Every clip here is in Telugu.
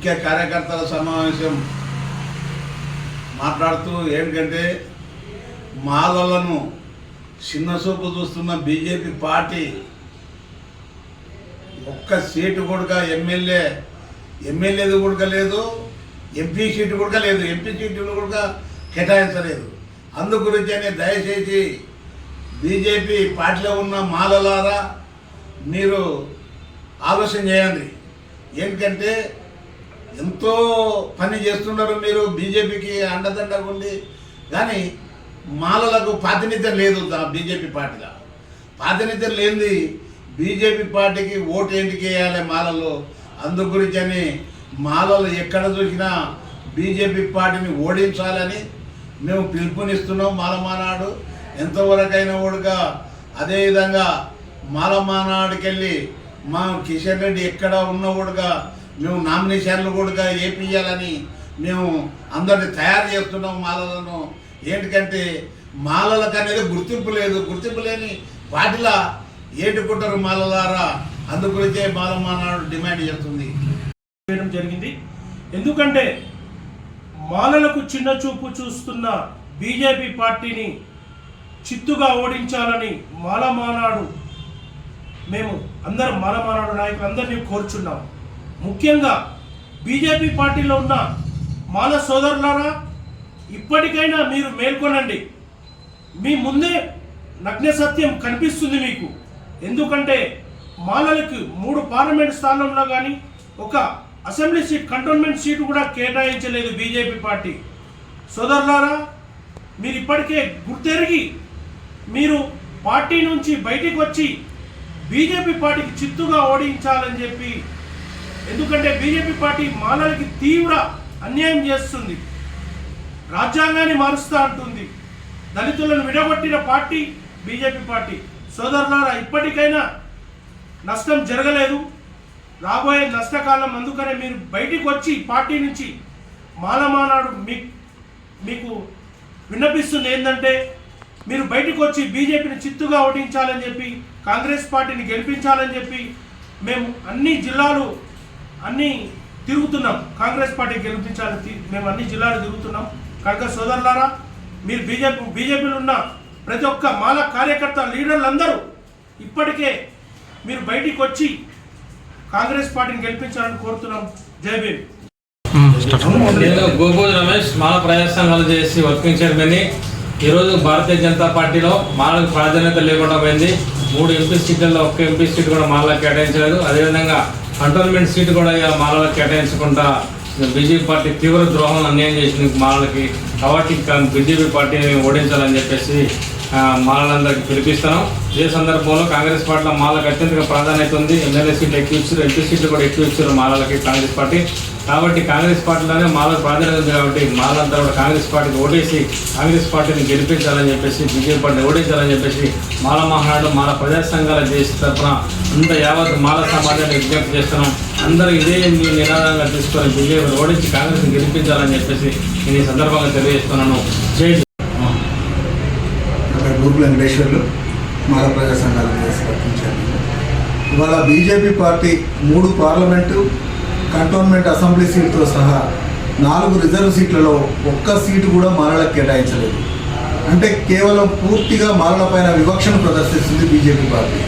ముఖ్య కార్యకర్తల సమావేశం మాట్లాడుతూ ఏంటంటే మాలలను చిన్న చూపు చూస్తున్న బీజేపీ పార్టీ ఒక్క సీటు కూడా ఎమ్మెల్యే ఎమ్మెల్యేది కూడా లేదు ఎంపీ సీటు కూడా లేదు ఎంపీ సీట్లు కూడా కేటాయించలేదు. అందు గురించనే దయచేసి బీజేపీ పార్టీలో ఉన్న మాలలారా మీరు ఆలోచన చేయండి. ఏంటంటే ఎంతో పని చేస్తున్నారు మీరు. బీజేపీకి అండదండగా ఉండి. కానీ మాలలకు ప్రాతినిధ్యం లేదు బీజేపీ పార్టీలో. ప్రాతినిధ్యం లేనిది బీజేపీ పార్టీకి ఓటు ఎందుకు వేయాలి మాలలో? అందు గురించి అని మాలలు ఎక్కడ చూసినా బీజేపీ పార్టీని ఓడించాలని మేము పిలుపునిస్తున్నాం మాలమానాడు. ఎంతవరకైనా కూడా అదేవిధంగా మాలమానాడుకెళ్ళి మా కిషన్ రెడ్డి ఎక్కడ ఉన్న కూడా మేము నామినేషన్లు కూడా వేపియాలని మేము అందరిని తయారు చేస్తున్నాం మాలలను. ఏంటికంటే మాలలకు అనేది గుర్తింపు లేదు. గుర్తింపు లేని వాటిలా ఏటుకుంటారు మాలలారా. అందుగురించే మాలమానాడు డిమాండ్ చేస్తుంది. చేయడం జరిగింది. ఎందుకంటే మాలలకు చిన్న చూపు చూస్తున్న బీజేపీ పార్టీని చిత్తుగా ఓడించాలని మాలమానాడు మేము అందరం మాలమానాడు నాయకులు అందరినీ కోరుచున్నాం. ముఖ్యంగా బీజేపీ పార్టీలో ఉన్న మాల సోదరులారా ఇప్పటికైనా మీరు మేల్కొనండి. మీ ముందే నగ్న సత్యం కనిపిస్తుంది మీకు. ఎందుకంటే మాలలకు మూడు పార్లమెంట్ స్థానంలో కానీ ఒక అసెంబ్లీ సీట్ కంటోన్మెంట్ సీటు కూడా కేటాయించలేదు బీజేపీ పార్టీ. సోదరులారా మీరు ఇప్పటికే గుర్తెరిగి మీరు పార్టీ నుంచి బయటికి వచ్చి బీజేపీ పార్టీకి చిత్తుగా ఓడించాలని చెప్పి ఎందుకంటే బీజేపీ పార్టీ మాలలకి తీవ్ర అన్యాయం చేస్తుంది. రాజ్యాంగాన్ని మారుస్తా అంటుంది. దళితులను విడగొట్టిన పార్టీ బీజేపీ పార్టీ. సోదరులారా ఇప్పటికైనా నష్టం జరగలేదు. రాబోయే నష్టకాలం అందుకనే మీరు బయటికి వచ్చి పార్టీ నుంచి మాలమానాడు మీ మీకు విన్నపిస్తుంది ఏంటంటే మీరు బయటకు వచ్చి బీజేపీని చిత్తుగా ఓటించాలని చెప్పి కాంగ్రెస్ పార్టీని గెలిపించాలని చెప్పి మేము అన్ని జిల్లాలు అన్నీ తిరుగుతున్నాం. కాంగ్రెస్ పార్టీ గెలిపించాలని తి- మేము అన్ని జిల్లాలు తిరుగుతున్నాం. కనుక సోదరులారా మీరు బీజేపీ బీజేపీలో ఉన్న ప్రతి ఒక్క మాల కార్యకర్త లీడర్లందరూ ఇప్పటికే మీరు బయటికి వచ్చి కాంగ్రెస్ పార్టీని గెలిపించాలని కోరుతున్నాం. జై నేను గోపూజ్ రమేష్ మాల ప్రజా సంఘాలు చేసి వర్కింగ్ చైర్మన్ ఈరోజు భారతీయ జనతా పార్టీలో మాలకు ప్రాధాన్యత లేకుండా పోయింది. మూడు ఎంపీ సీట్లలో ఒక్క ఎంపీ సీట్ కూడా మాలకు కేటాయించలేదు. అదేవిధంగా కంటోన్మెంట్ సీటు కూడా ఇక మాలకు కేటాయించకుండా బీజేపీ పార్టీ తీవ్ర ద్రోహం అన్యాయం చేసింది మాలకి కాబట్టి బీజేపీ పార్టీని ఓడించాలని చెప్పేసి ఆ, పిలిపిస్తాను ఇదే సందర్భంలో కాంగ్రెస్ పార్టీలో మాలకు అత్యంత ప్రాధాన్యత ఉంది. ఎమ్మెల్యే సీట్లు ఎక్కువ ఇచ్చారు ఎంపీ సీట్లు కూడా ఎక్కువ ఇచ్చారు మాలలకి కాంగ్రెస్ పార్టీ. కాబట్టి కాంగ్రెస్ పార్టీలోనే మాలో ప్రాధాన్యత ఉంది కాబట్టి మాలంతా కూడా కాంగ్రెస్ పార్టీకి ఓటేసి కాంగ్రెస్ పార్టీని గెలిపించాలని చెప్పేసి బీజేపీ పార్టీని ఓడించాలని చెప్పేసి మాల మహానాడు మాల ప్రజా సంఘాల చేసి తరఫున అంత యావత్ మాల సమాజాన్ని విజ్ఞప్తి చేస్తున్నాం. అందరూ ఇదే మీ నినాదంగా తీసుకొని బీజేపీని ఓడించి కాంగ్రెస్ని గెలిపించాలని చెప్పేసి నేను ఈ సందర్భంగా తెలియజేస్తున్నాను. జై అక్కడ వెంకటేశ్వర్లు మాల ప్రజా సంఘాలు ఇవాళ బీజేపీ పార్టీ మూడు పార్లమెంటు కంటోన్మెంట్ అసెంబ్లీ సీట్తో సహా నాలుగు రిజర్వ్ సీట్లలో ఒక్క సీటు కూడా మాలలకు కేటాయించలేదు. అంటే కేవలం పూర్తిగా మాలల పైన వివక్షను ప్రదర్శిస్తుంది బీజేపీ పార్టీ.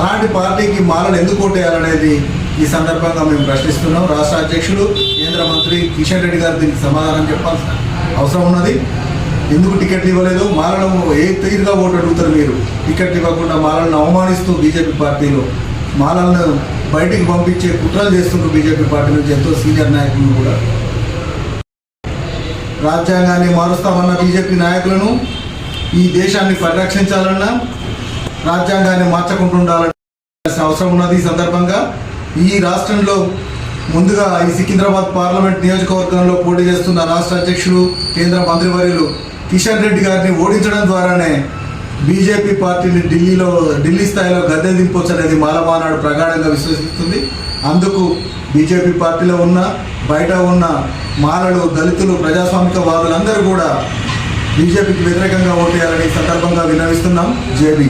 అలాంటి పార్టీకి మాలలు ఎందుకు ఓటేయాలనేది ఈ సందర్భంగా మేము ప్రశ్నిస్తున్నాం. రాష్ట్ర అధ్యక్షుడు కేంద్ర మంత్రి కిషన్ రెడ్డి గారు దీనికి సమాధానం చెప్పాల్సిన అవసరం ఉన్నది. ఎందుకు టికెట్లు ఇవ్వలేదు? మాలను ఏ తీరుగా ఓటు అడుగుతారు మీరు? టికెట్లు ఇవ్వకుండా మాలను అవమానిస్తూ బీజేపీ పార్టీలో మాలను బయటికి పంపించే కుట్రలు చేస్తున్నారు బీజేపీ పార్టీ నుంచి ఎంతో సీనియర్ నాయకులు కూడా. రాజ్యాంగాన్ని మారుస్తామన్న బీజేపీ నాయకులను ఈ దేశాన్ని పరిరక్షించాలన్నా రాజ్యాంగాన్ని మార్చకుండా అవసరం ఉన్నది ఈ సందర్భంగా. ఈ రాష్ట్రంలో ముందుగా ఈ సికింద్రాబాద్ పార్లమెంట్ నియోజకవర్గంలో పోటీ చేస్తున్న రాష్ట్ర అధ్యక్షులు కేంద్ర మంత్రివర్యులు కిషన్ రెడ్డి గారిని ఓడించడం ద్వారానే బీజేపీ పార్టీని ఢిల్లీలో ఢిల్లీ స్థాయిలో గద్దె దింపొచ్చు అనేది మాలమానాడు ప్రగాఢంగా విశ్వసిస్తుంది. అందుకు బీజేపీ పార్టీలో ఉన్న బయట ఉన్న మాలలు దళితులు ప్రజాస్వామిక వాదులందరూ కూడా బీజేపీకి వ్యతిరేకంగా ఓటేయాలని సందర్భంగా విన్నవిస్తున్నాం. జేబీ